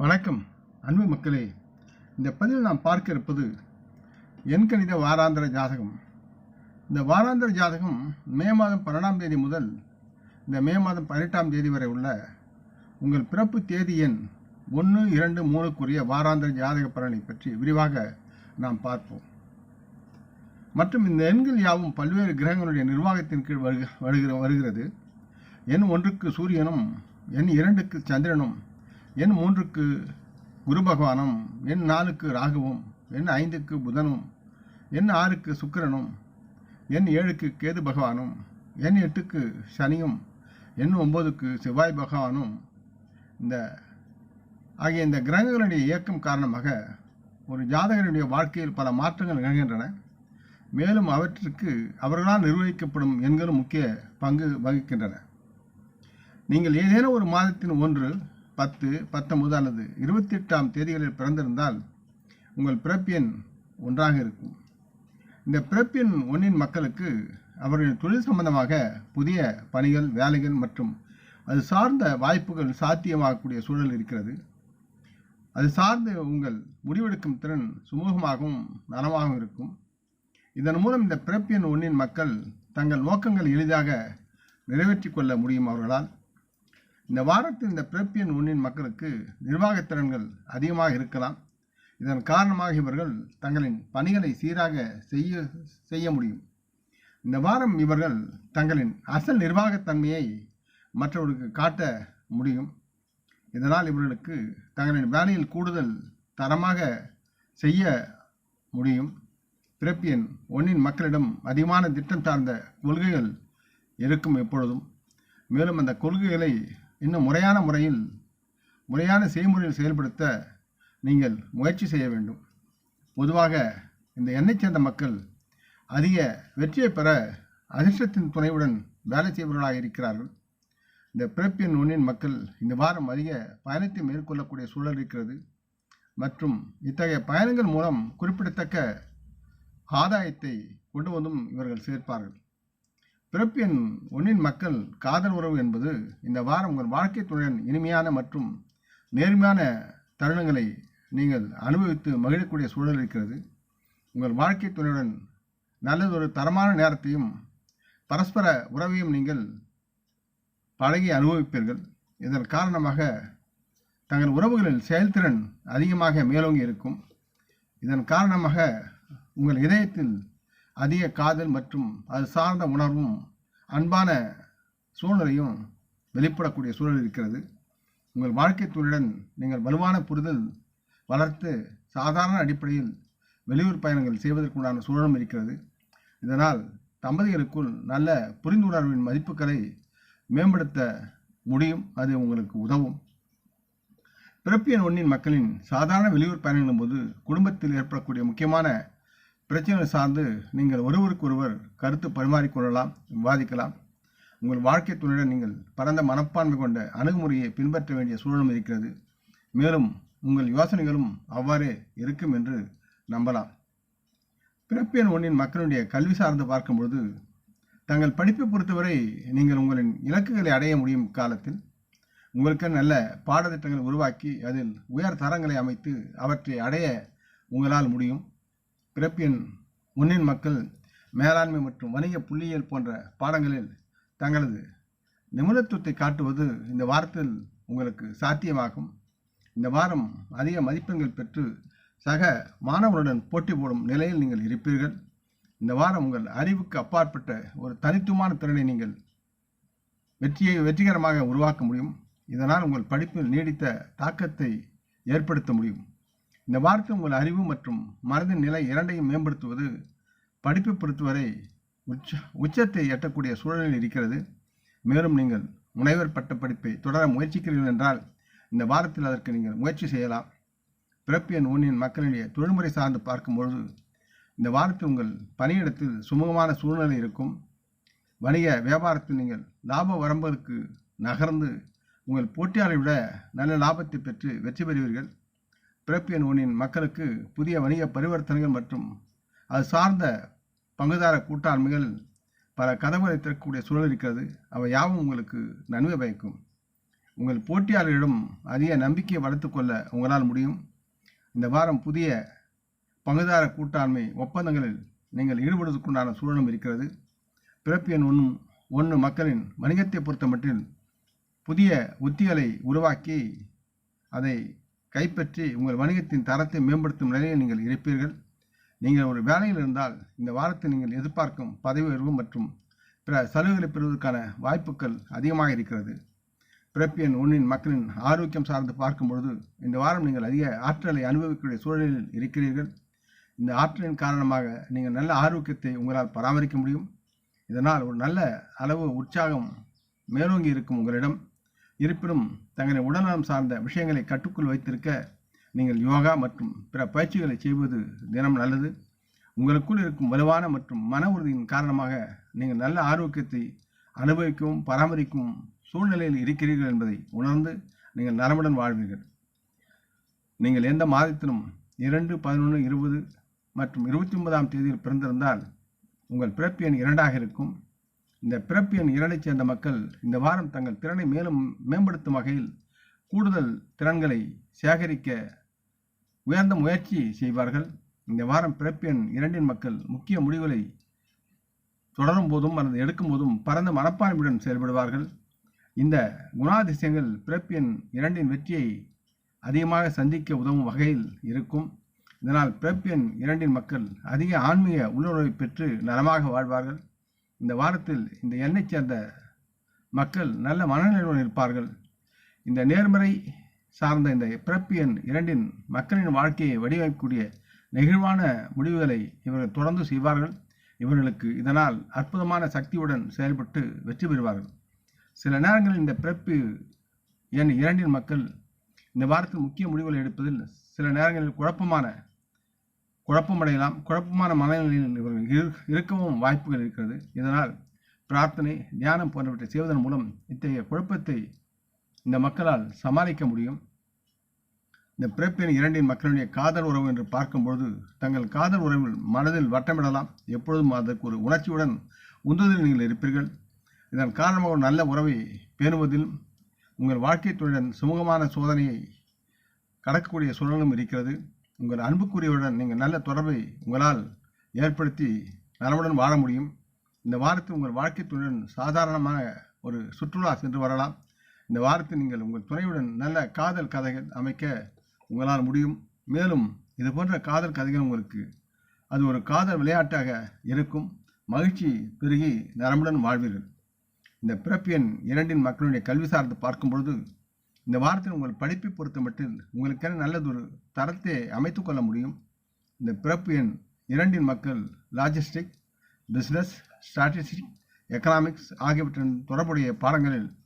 வணக்கம் அன்பு மக்களே. இந்த பதிவில் நாம் பார்க்க இருப்பது எண்கணித வாராந்திர ஜாதகம். இந்த வாராந்திர ஜாதகம் மே மாதம் பன்னெண்டாம் தேதி முதல் இந்த மே மாதம் பதினெட்டாம் தேதி வரை உள்ள உங்கள் பிறப்பு தேதி எண் ஒன்று இரண்டு மூணுக்குரிய வாராந்திர ஜாதக பலனை பற்றி விரிவாக நாம் பார்ப்போம். மற்றும் இந்த எண்கள் யாவும் பல்வேறு கிரகங்களுடைய நிர்வாகத்தின் கீழ் வருக வருகிற வருகிறது. எண் ஒன்றுக்கு சூரியனும் எண் இரண்டுக்கு சந்திரனும் எண் மூன்றுக்கு குரு பகவானும் எண் நாலுக்கு ராகுவும் எண் ஐந்துக்கு புதனும் எண் ஆறுக்கு சுக்கிரனும் எண் ஏழுக்கு கேது பகவானும் எண் எட்டுக்கு சனியும் எண் ஒம்போதுக்கு செவ்வாய் பகவானும் இந்த ஆகிய இந்த கிரகங்களுடைய இயக்கம் காரணமாக ஒரு ஜாதகருடைய வாழ்க்கையில் பல மாற்றங்கள் நிகழ்கின்றன. மேலும் அவற்றிற்கு அவர்களால் நிர்வகிக்கப்படும் எண்களும் முக்கிய பங்கு வகிக்கின்றன. நீங்கள் ஏதேனும் ஒரு மாதத்தின் ஒன்று பத்து பத்தொன்பது அல்லது இருபத்தி எட்டாம் தேதிகளில் பிறந்திருந்தால் உங்கள் பிறப்பியன் ஒன்றாக இருக்கும். இந்த பிறப்பியன் ஒன்றின் மக்களுக்கு அவர்களின் தொழில் சம்பந்தமாக புதிய பணிகள் வேலைகள் மற்றும் அது சார்ந்த வாய்ப்புகள் சாத்தியமாகக்கூடிய சூழல் இருக்கிறது. அது சார்ந்து உங்கள் முடிவெடுக்கும் திறன் சுமூகமாகவும் நலமாகவும் இருக்கும். இதன் மூலம் இந்த பிறப்பியன் ஒன்றின் மக்கள் தங்கள் நோக்கங்கள் எளிதாக நிறைவேற்றிக் கொள்ள முடியும் அவர்களால். இந்த வாரத்தில் இந்த பிறப்பியன் ஒன்றின் மக்களுக்கு நிர்வாகத் திறன்கள் அதிகமாக இருக்கலாம். இதன் காரணமாக இவர்கள் தங்களின் பணிகளை சீராக செய்ய செய்ய முடியும். இந்த வாரம் இவர்கள் தங்களின் அசல் நிர்வாகத்தன்மையை மற்றவர்களுக்கு காட்ட முடியும். இதனால் இவர்களுக்கு தங்களின் வேலையில் கூடுதல் தரமாக செய்ய முடியும். பிறப்பியன் ஒன்றின் மக்களிடம் அதிகமான திட்டம் சார்ந்த கொள்கைகள் இருக்கும் எப்பொழுதும். மேலும் அந்த கொள்கைகளை இன்னும் முறையான முறையில் முறையான செய்முறையில் செயல்படுத்த நீங்கள் முயற்சி செய்ய வேண்டும். பொதுவாக இந்த எண்ணெய் சேர்ந்த மக்கள் அதிக வெற்றியை பெற அதிர்ஷ்டத்தின் துணையுடன் வேலை செய்பவர்களாக இருக்கிறார்கள். இந்த பிறப்பின் ஒன்றின் மக்கள் இந்த வாரம் அதிக பயணத்தை மேற்கொள்ளக்கூடிய சூழல் இருக்கிறது. மற்றும் இத்தகைய பயணங்கள் மூலம் குறிப்பிடத்தக்க ஆதாயத்தை கொண்டு வந்தும் இவர்கள் சேர்ப்பார்கள். பிறப்பியன் ஒன்றின் மக்கள் காதல் உறவு என்பது இந்த வாரம் உங்கள் வாழ்க்கை துணையுடன் இனிமையான மற்றும் நேர்மையான தருணங்களை நீங்கள் அனுபவித்து மகிழக்கூடிய சூழல் இருக்கிறது. உங்கள் வாழ்க்கை துணையுடன் நல்லதொரு தரமான நேரத்தையும் பரஸ்பர உறவையும் நீங்கள் பழகி அனுபவிப்பீர்கள். இதன் காரணமாக தங்கள் உறவுகளில் செயல்திறன் அதிகமாக மேலோங்கி இருக்கும். இதன் காரணமாக உங்கள் இதயத்தில் அதிக காதல் மற்றும் அது சார்ந்த உணர்வும் அன்பான சூழ்நிலையும் வெளிப்படக்கூடிய சூழல் இருக்கிறது. உங்கள் வாழ்க்கை துறையுடன் நீங்கள் வலுவான புரிதல் வளர்த்து சாதாரண அடிப்படையில் வெளியூர் பயணங்கள் செய்வதற்குண்டான சூழலும் இருக்கிறது. இதனால் தம்பதிகளுக்குள் நல்ல புரிந்துணர்வின் மதிப்புகளை மேம்படுத்த முடியும். அது உங்களுக்கு உதவும். பிறப்பியன் ஒன்றின் மக்களின் சாதாரண வெளியூர் பயணங்களும் போது குடும்பத்தில் ஏற்படக்கூடிய முக்கியமான பிரச்சனைகள் சார்ந்து நீங்கள் ஒருவருக்கொருவர் கருத்து பரிமாறிக்கொள்ளலாம் விவாதிக்கலாம். உங்கள் வாழ்க்கை துணையுடன் நீங்கள் பரந்த மனப்பான்மை கொண்ட அணுகுமுறையை பின்பற்ற வேண்டிய சூழலும் இருக்கிறது. மேலும் உங்கள் யோசனைகளும் அவ்வாறே இருக்கும் என்று நம்பலாம். பிறப்பியன் ஒன்றின் மக்களுடைய கல்வி சார்ந்து பார்க்கும்பொழுது தங்கள் படிப்பை பொறுத்தவரை நீங்கள் உங்களின் இலக்குகளை அடைய முடியும் காலத்தில் உங்களுக்கு நல்ல பாடத்திட்டங்களை உருவாக்கி அதில் உயர் தரங்களை அமைத்து அவற்றை அடைய உங்களால் முடியும். பிறப்பின் முன்னின் மக்கள் மேலாண்மை மற்றும் வணிக புள்ளியியல் போன்ற பாடங்களில் தங்களது நிபுணத்துவத்தை காட்டுவது இந்த வாரத்தில் உங்களுக்கு சாத்தியமாகும். இந்த வாரம் அதிக மதிப்பெண்கள் பெற்று சக மாணவர்களுடன் போட்டி போடும் நிலையில் நீங்கள் இருப்பீர்கள். இந்த வாரம் உங்கள் அறிவுக்கு அப்பாற்பட்ட ஒரு தனித்துவமான திறனை நீங்கள் வெற்றியை வெற்றிகரமாக உருவாக்க முடியும். இதனால் உங்கள் படிப்பில் நீடித்த தாக்கத்தை ஏற்படுத்த முடியும். இந்த வாரத்தில் உங்கள் அறிவு மற்றும் மனதின் நிலை இரண்டையும் மேம்படுத்துவது படிப்பை பொறுத்தவரை உச்ச உச்சத்தை எட்டக்கூடிய சூழலில் இருக்கிறது. மேலும் நீங்கள் முனைவர் பட்ட படிப்பை தொடர முயற்சிக்கிறீர்கள் என்றால் இந்த வாரத்தில் அதற்கு நீங்கள் முயற்சி செய்யலாம். பிறப்பியன் ஒன்றின் மக்களிடையே தொழில்முறை சார்ந்து பார்க்கும்பொழுது இந்த வாரத்தில் உங்கள் பணியிடத்தில் சுமூகமான சூழ்நிலை இருக்கும். வணிக வியாபாரத்தில் நீங்கள் லாப வரம்புக்கு நகர்ந்து உங்கள் போட்டியாளரை விட நல்ல லாபத்தை பெற்று வெற்றி பெறுவீர்கள். பிறப்பியன் ஒன்றின் மக்களுக்கு புதிய வணிக பரிவர்த்தனைகள் மற்றும் அது சார்ந்த பங்குதார கூட்டாண்மைகள் பல கதவுகளை திறக்கக்கூடிய சூழல் இருக்கிறது. அவை யாவும் உங்களுக்கு நன்மை பயக்கும். உங்கள் போட்டியாளர்களிடம் அதிக நம்பிக்கையை வளர்த்துக்கொள்ள உங்களால் முடியும். இந்த வாரம் புதிய பங்குதார கூட்டாண்மை ஒப்பந்தங்களில் நீங்கள் ஈடுபடுவதற்குண்டான சூழலும் இருக்கிறது. பிறப்பியன் ஒன்றும் ஒன்று ஒன்று மக்களின் வணிகத்தை பொறுத்தமட்டில் புதிய உத்திகளை உருவாக்கி அதை கைப்பற்றி உங்கள் வணிகத்தின் தரத்தை மேம்படுத்தும் நிலையில் நீங்கள் இருப்பீர்கள். நீங்கள் ஒரு வேலையில் இருந்தால் இந்த வாரத்தில் நீங்கள் எதிர்பார்க்கும் பதவி உயர்வு மற்றும் பிற சலுகைகளை பெறுவதற்கான வாய்ப்புகள் அதிகமாக இருக்கிறது. பிறப்பியன் ஒன்றின் மக்களின் ஆரோக்கியம் சார்ந்து பார்க்கும் பொழுது இந்த வாரம் நீங்கள் அதிக ஆற்றலை அனுபவிக்கக்கூடிய சூழலில் இருக்கிறீர்கள். இந்த ஆற்றலின் காரணமாக நீங்கள் நல்ல ஆரோக்கியத்தை உங்களால் பராமரிக்க முடியும். இதனால் ஒரு நல்ல அளவு உற்சாகம் மேலோங்கி இருக்கும் உங்களிடம். இருப்பினும் தங்களை உடல்நலம் சார்ந்த விஷயங்களை கட்டுக்குள் வைத்திருக்க நீங்கள் யோகா மற்றும் பிற பயிற்சிகளை செய்வது தினம் நல்லது. உங்களுக்குள் இருக்கும் வலுவான மற்றும் மன உறுதியின் காரணமாக நீங்கள் நல்ல ஆரோக்கியத்தை அனுபவிக்கவும் பராமரிக்கும் சூழ்நிலையில் இருக்கிறீர்கள் என்பதை உணர்ந்து நீங்கள் நலமுடன் வாழ்வீர்கள். நீங்கள் எந்த மாதத்திலும் இரண்டு பதினொன்று இருபது மற்றும் இருபத்தி ஒன்பதாம் தேதியில் பிறந்திருந்தால் உங்கள் பிறப்பு எண் இரண்டாக இருக்கும். இந்த பிறப்பியன் இரளைச் சேர்ந்த மக்கள் இந்த வாரம் தங்கள் திறனை மேலும் மேம்படுத்தும் வகையில் கூடுதல் திறன்களை சேகரிக்க உயர்ந்த முயற்சி செய்வார்கள். இந்த வாரம் பிறப்பியன் இரண்டின் மக்கள் முக்கிய முடிவுகளை தொடரும் போதும் அல்லது எடுக்கும் போதும் பரந்த மனப்பான்மையுடன் செயல்படுவார்கள். இந்த குணாதிசயங்கள் பிறப்பியன் இரண்டின் வெற்றியை அதிகமாக சந்திக்க உதவும் வகையில் இருக்கும். இதனால் பிறப்பியன் இரண்டின் மக்கள் அதிக ஆன்மீக உள்ளுணர்வை பெற்று நலமாக வாழ்வார்கள். இந்த வாரத்தில் இந்த எண்ணைச் சேர்ந்த மக்கள் நல்ல மனநிலையுடன் இருப்பார்கள். இந்த நேர்மறை சார்ந்த இந்த பிறப்பு எண் இரண்டின் மக்களின் வாழ்க்கையை வடிவமைக்கக்கூடிய நெகிழ்வான முடிவுகளை இவர்கள் தொடர்ந்து செய்வார்கள். இவர்களுக்கு இதனால் அற்புதமான சக்தியுடன் செயல்பட்டு வெற்றி பெறுவார்கள். சில நேரங்களில் இந்த பிறப்பு எண் இரண்டின் மக்கள் இந்த வாரத்தில் முக்கிய முடிவுகளை எடுப்பதில் சில நேரங்களில் குழப்பமான குழப்பமடையலாம். குழப்பமான மனநிலையில் இவர்கள் இரு- இருக்கவும் வாய்ப்புகள் இருக்கிறது. இதனால் பிரார்த்தனை தியானம் போன்றவற்றை செய்வதன் மூலம் இத்தகைய குழப்பத்தை இந்த மக்களால் சமாளிக்க முடியும். இந்த பிறப்பின் இரண்டின் மக்களுடைய காதல் உறவு என்று பார்க்கும்பொழுது தங்கள் காதல் உறவில் மனதில் வட்டமிடலாம். எப்பொழுதும் அதற்கு ஒரு உணர்ச்சியுடன் உந்துதலில் நீங்கள் இருப்பீர்கள். இதன் காரணமாக ஒரு நல்ல உறவை பேணுவதில் உங்கள் வாழ்க்கை தொழிலன் சுமூகமான சோதனையை கடக்கக்கூடிய சூழலும் இருக்கிறது. உங்கள் அன்புக்குரியவுடன் நீங்கள் நல்ல தொடர்பை உங்களால் ஏற்படுத்தி நலவுடன் வாழ முடியும். இந்த வாரத்தில் உங்கள் வாழ்க்கை துணையுடன் சாதாரணமான ஒரு சுற்றுலா சென்று வரலாம். இந்த வாரத்தில் நீங்கள் உங்கள் துணையுடன் நல்ல காதல் கதைகள் அமைக்க உங்களால் முடியும். மேலும் இது போன்ற காதல் கதைகள் உங்களுக்கு அது ஒரு காதல் விளையாட்டாக இருக்கும். மகிழ்ச்சி பெருகி நரம்புடன் வாழ்வீர்கள். இந்த பிறப்பியன் இரண்டின் மக்களுடைய கல்வி சார்ந்து பார்க்கும் பொழுது இந்த வாரத்தில் உங்கள் படிப்பை பொறுத்த மட்டில் உங்களுக்கென நல்லதொரு தரத்தை அமைத்து கொள்ள முடியும். இந்த பிறப்பு எண் இரண்டின் மக்கள் லாஜிஸ்டிக் பிஸ்னஸ் ஸ்ட்ராட்டஜிக் எக்கனாமிக்ஸ் ஆகியவற்றின் தொடர்புடைய பாடங்களில்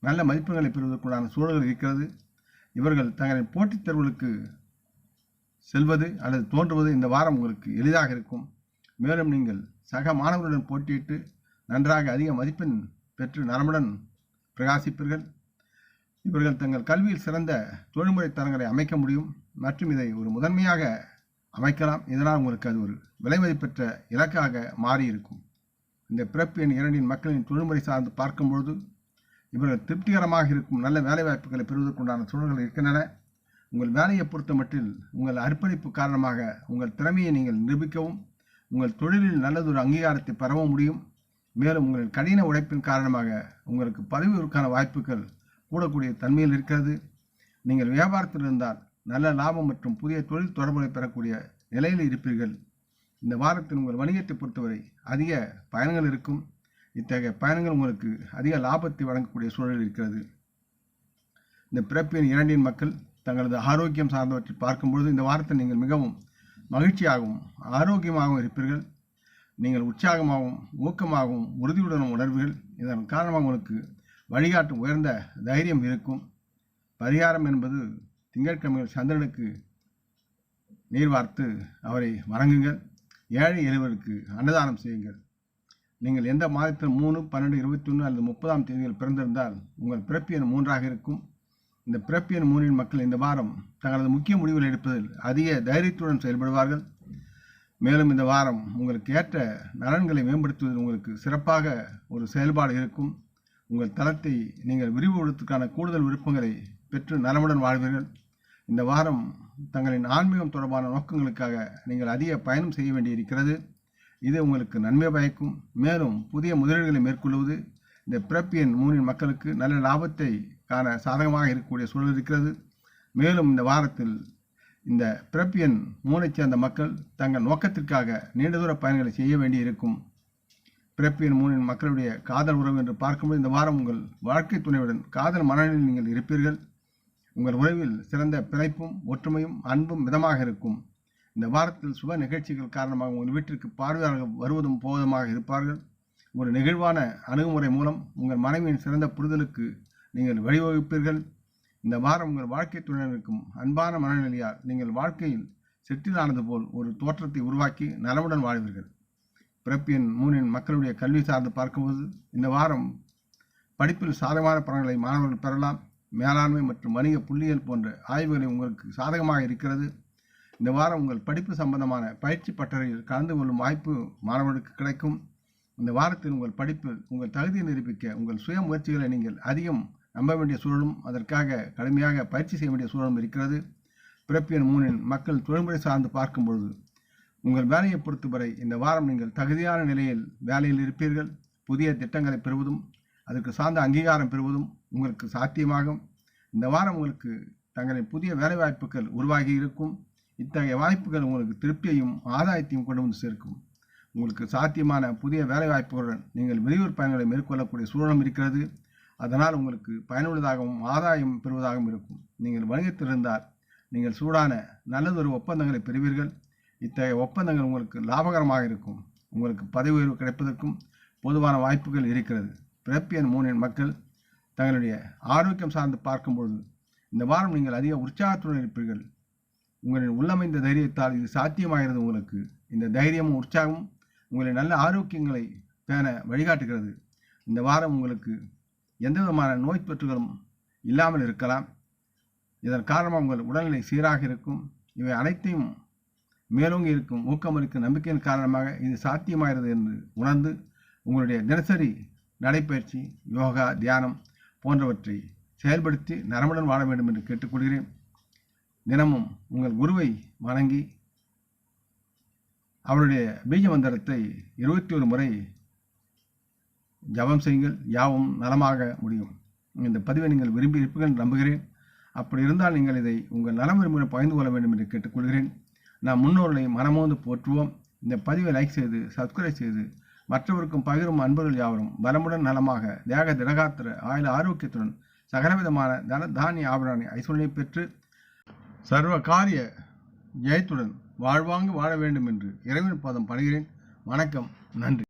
நல்ல மதிப்பெண்களை பெறுவதற்குண்டான சூழல்கள் இருக்கிறது. இவர்கள் தங்களின் போட்டித் தேர்வுகளுக்கு செல்வது அல்லது தோன்றுவது இந்த வாரம் உங்களுக்கு எளிதாக இருக்கும். மேலும் நீங்கள் சக மாணவர்களுடன் போட்டியிட்டு நன்றாக அதிக மதிப்பெண் பெற்று நரம்புடன் பிரகாசிப்பீர்கள். இவர்கள் தங்கள் கல்வியில் சிறந்த தொழில்முறை தரங்களை அமைக்க முடியும். மற்றும் இதை ஒரு முதன்மையாக அமைக்கலாம். இதனால் உங்களுக்கு அது ஒரு விலை மதிப்பெற்ற இலக்காக மாறியிருக்கும். இந்த பிறப்பு எண் இரண்டின் மக்களின் தொழில்முறை சார்ந்து பார்க்கும்பொழுது இவர்கள் திருப்திகரமாக இருக்கும் நல்ல வேலைவாய்ப்புகளை பெறுவதற்குண்டான சூழல்கள் இருக்கின்றன. உங்கள் வேலையை பொறுத்த மட்டில் உங்கள் அர்ப்பணிப்பு காரணமாக உங்கள் திறமையை நீங்கள் நிரூபிக்கவும் உங்கள் தொழிலில் நல்லதொரு அங்கீகாரத்தை பெறவும் முடியும். மேலும் உங்கள் கடின உழைப்பின் காரணமாக உங்களுக்கு பதவி வாய்ப்புகள் கூடக்கூடிய தன்மையில் இருக்கிறது நீங்கள் வியாபாரத்தில் இருந்தால் நல்ல லாபம் மற்றும் புதிய தொழில் தொடர்புகளை பெறக்கூடிய நிலையில் இருப்பீர்கள். இந்த வாரத்தில் உங்கள் வணிகத்தை பொறுத்தவரை அதிக பயணங்கள் இருக்கும். இத்தகைய பயணங்கள் உங்களுக்கு அதிக லாபத்தை வழங்கக்கூடிய சூழல் இருக்கிறது. இந்த பிறப்பின் இரண்டின் மக்கள் தங்களது ஆரோக்கியம் சார்ந்தவற்றை பார்க்கும்பொழுது இந்த வாரத்தில் நீங்கள் மிகவும் மகிழ்ச்சியாகவும் ஆரோக்கியமாகவும் இருப்பீர்கள். நீங்கள் உற்சாகமாகவும் ஊக்கமாகவும் உறுதியுடனும் உணர்வுகள் இதன் காரணமாக உங்களுக்கு வழிகாட்டும் உயர்ந்த தைரியம் இருக்கும். பரிகாரம் என்பது திங்கட்கிழமையில் சந்திரனுக்கு நீர் வார்த்து அவரை வணங்குங்கள். ஏழை எளிவருக்கு அன்னதானம் செய்யுங்கள். நீங்கள் எந்த மாதத்தில் மூணு பன்னெண்டு இருபத்தி ஒன்று அல்லது முப்பதாம் தேதியில் பிறந்திருந்தால் உங்கள் பிறப்பு எண் மூன்றாக இருக்கும். இந்த பிறப்பு எண் மக்கள் இந்த வாரம் தங்களது முக்கிய முடிவுகள் எடுப்பதில் அதிக தைரியத்துடன் செயல்படுவார்கள். மேலும் இந்த வாரம் உங்களுக்கு ஏற்ற நலன்களை மேம்படுத்துவதில் உங்களுக்கு சிறப்பாக ஒரு செயல்பாடு இருக்கும். உங்கள் தளத்தை நீங்கள் விரிவுபடுத்துவதற்கான கூடுதல் விருப்பங்களை பெற்று நலமுடன் வாழ்வீர்கள். இந்த வாரம் தங்களின் ஆன்மீகம் தொடர்பான நோக்கங்களுக்காக நீங்கள் அதிக பயணம் செய்ய வேண்டியிருக்கிறது. இது உங்களுக்கு நன்மை பயக்கும். மேலும் புதிய முதலீடுகளை மேற்கொள்வது இந்த பிறப்பியன் மூனின் மக்களுக்கு நல்ல லாபத்தை காண சாதகமாக இருக்கக்கூடிய சூழல் இருக்கிறது. மேலும் இந்த வாரத்தில் இந்த பிறப்பியன் மூனைச் சேர்ந்த மக்கள் தங்கள் நோக்கத்திற்காக நீண்ட தூர பயணங்களை செய்ய வேண்டியிருக்கும். பிறப்பின் மூணின் மக்களுடைய காதல் உறவு என்று பார்க்கும்போது இந்த வாரம் உங்கள் வாழ்க்கை துணையுடன் காதல் மனநிலையில் நீங்கள் இருப்பீர்கள். உங்கள் உறவில் சிறந்த பிணைப்பும் ஒற்றுமையும் அன்பும் மிதமாக இருக்கும். இந்த வாரத்தில் சுப நிகழ்ச்சிகள் காரணமாக உங்கள் வீட்டிற்கு பார்வையாளர்கள் வருவதும் போவதுமாக இருப்பார்கள். ஒரு நெகிழ்வான அணுகுமுறை மூலம் உங்கள் மனைவியின் சிறந்த புரிதலுக்கு நீங்கள் வழிவகுப்பீர்கள். இந்த வாரம் உங்கள் வாழ்க்கை துணையினருக்கும் அன்பான மனநிலையால் நீங்கள் வாழ்க்கையில் செட்டிலானது போல் ஒரு தோற்றத்தை உருவாக்கி நலமுடன் வாழ்வீர்கள். பிறப்பியன் மூனின் மக்களுடைய கல்வி சார்ந்து பார்க்கும்போது இந்த வாரம் படிப்பில் சாதகமான பலன்களை மாணவர்கள் பெறலாம். மேலாண்மை மற்றும் வணிக புள்ளியியல் போன்ற ஆய்வுகளை உங்களுக்கு சாதகமாக இருக்கிறது. இந்த வாரம் உங்கள் படிப்பு சம்பந்தமான பயிற்சி பட்டறையில் கலந்து கொள்ளும் வாய்ப்பு மாணவர்களுக்கு கிடைக்கும். இந்த வாரத்தில் உங்கள் படிப்பு உங்கள் தகுதியை நிரூபிக்க உங்கள் சுய முயற்சிகளை நீங்கள் அதிகம் நம்ப வேண்டிய சூழலும் அதற்காக கடுமையாக பயிற்சி செய்ய வேண்டிய சூழலும் இருக்கிறது. பிறப்பியன் மூனின் மக்கள் தொழில்முறை சார்ந்து பார்க்கும் பொழுது உங்கள் வேலையை பொறுத்தவரை இந்த வாரம் நீங்கள் தகுதியான நிலையில் வேலையில் இருப்பீர்கள். புதிய திட்டங்களை பெறுவதும் அதற்கு சார்ந்த அங்கீகாரம் பெறுவதும் உங்களுக்கு சாத்தியமாகும். இந்த வாரம் உங்களுக்கு தங்களின் புதிய வேலைவாய்ப்புகள் உருவாகி இருக்கும். இத்தகைய வாய்ப்புகள் உங்களுக்கு திருப்தியையும் ஆதாயத்தையும் கொண்டு வந்து சேர்க்கும். உங்களுக்கு சாத்தியமான புதிய வேலைவாய்ப்புகளுடன் நீங்கள் வெளியூர் பயணங்களை மேற்கொள்ளக்கூடிய சூழலும் இருக்கிறது. அதனால் உங்களுக்கு பயனுள்ளதாகவும் ஆதாயம் பெறுவதாகவும் இருக்கும். நீங்கள் வணிகத்தில் இருந்தால் நீங்கள் சூடான நல்லதொரு ஒப்பந்தங்களை பெறுவீர்கள். இத்தகைய ஒப்பந்தங்கள் உங்களுக்கு லாபகரமாக இருக்கும். உங்களுக்கு பதவி உயர்வு கிடைப்பதற்கும் பொதுவான வாய்ப்புகள் இருக்கிறது. பிறப்பியன் மூனின் மக்கள் தங்களுடைய ஆரோக்கியம் சார்ந்து பார்க்கும்பொழுது இந்த வாரம் நீங்கள் அதிக உற்சாகத்துடன் இருப்பீர்கள். உங்களின் உள்ளமைந்த தைரியத்தால் இது சாத்தியமாகிறது உங்களுக்கு. இந்த தைரியமும் உற்சாகமும் உங்களை நல்ல ஆரோக்கியங்களை பேண வழிகாட்டுகிறது. இந்த வாரம் உங்களுக்கு எந்த விதமான நோய் தொற்றுகளும் இல்லாமல் இருக்கலாம். இதன் காரணமாக உங்கள் உடல்நிலை சீராக இருக்கும். இவை அனைத்தையும் மேலோங்கி இருக்கும் ஊக்கமளிக்கும் நம்பிக்கையின் காரணமாக இது சாத்தியமாகிறது என்று உணர்ந்து உங்களுடைய தினசரி நடைப்பயிற்சி யோகா தியானம் போன்றவற்றை செயல்படுத்தி நரமுடன் வாழ வேண்டும் என்று கேட்டுக்கொள்கிறேன். தினமும் உங்கள் குருவை வணங்கி அவருடைய பீஜ மந்திரத்தை இருபத்தி ஒரு முறை ஜபம் செய்யுங்கள். யாவும் நலமாக முடியும். இந்த பதிவை நீங்கள் விரும்பி இருப்பீர்கள் நம்புகிறேன். அப்படி இருந்தால் நீங்கள் இதை உங்கள் நலம் விரும்புகிற பகிர்ந்து கொள்ள வேண்டும் என்று கேட்டுக்கொள்கிறேன். நாம் முன்னோர்களை மனமோந்து போற்றுவோம். இந்த பதிவை லைக் செய்து சப்ஸ்கிரைப் செய்து மற்றவருக்கும் பகிரும் அன்பர்கள் யாவரும் பலமுடன் நலமாக தேக திடகாத்திர ஆயுள ஆரோக்கியத்துடன் சகலவிதமான தன தானிய ஆபரணி ஐஸ்வர்யை பெற்று சர்வ காரிய ஜெயத்துடன் வாழ்வாங்கு வாழ வேண்டும் என்று இறைவன் பாதம் படுகிறேன் வணக்கம். நன்றி.